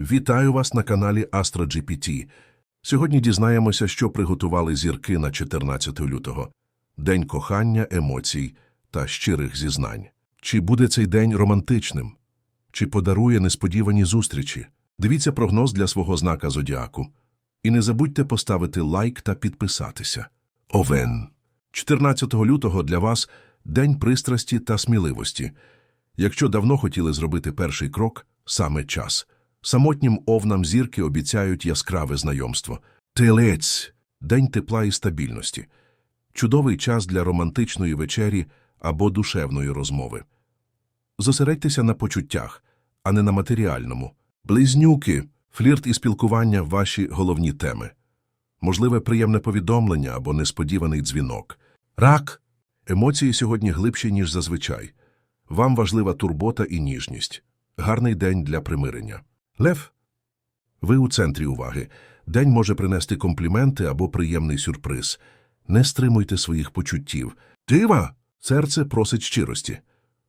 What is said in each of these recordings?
Вітаю вас на каналі AstroGPT. Сьогодні дізнаємося, що приготували зірки на 14 лютого. День кохання, емоцій та щирих зізнань. Чи буде цей день романтичним? Чи подарує несподівані зустрічі? Дивіться прогноз для свого знака зодіаку. І не забудьте поставити лайк та підписатися. Овен. 14 лютого для вас день пристрасті та сміливості. Якщо давно хотіли зробити перший крок, саме час. Самотнім овнам зірки обіцяють яскраве знайомство. Телець – день тепла і стабільності. Чудовий час для романтичної вечері або душевної розмови. Зосередьтеся на почуттях, а не на матеріальному. Близнюки, флірт і спілкування – ваші головні теми. Можливе приємне повідомлення або несподіваний дзвінок. Рак. Емоції сьогодні глибші, ніж зазвичай. Вам важлива турбота і ніжність. Гарний день для примирення. Лев. Ви у центрі уваги. День може принести компліменти або приємний сюрприз. Не стримуйте своїх почуттів. Дива! Серце просить щирості.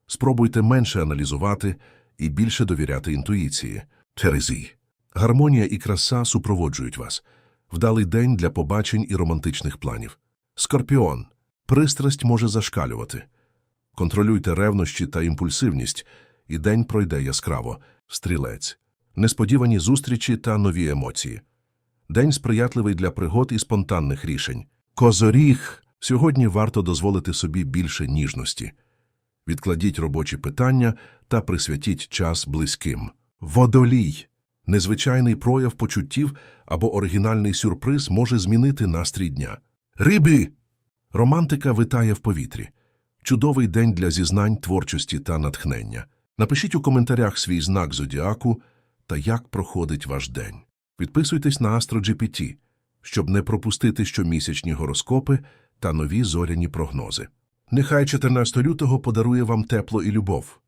Спробуйте менше аналізувати і більше довіряти інтуїції. Терезі. Гармонія і краса супроводжують вас. Вдалий день для побачень і романтичних планів. Скорпіон. Пристрасть може зашкалювати. Контролюйте ревнощі та імпульсивність, і день пройде яскраво. Стрілець. Несподівані зустрічі та нові емоції. День сприятливий для пригод і спонтанних рішень. Козоріг. Сьогодні варто дозволити собі більше ніжності. Відкладіть робочі питання та присвятіть час близьким. Водолій. Незвичайний прояв почуттів або оригінальний сюрприз може змінити настрій дня. Риби! Романтика витає в повітрі. Чудовий день для зізнань, творчості та натхнення. Напишіть у коментарях свій знак зодіаку та як проходить ваш день. Підписуйтесь на AstroGPT, щоб не пропустити щомісячні гороскопи та нові зоряні прогнози. Нехай 14 лютого подарує вам тепло і любов.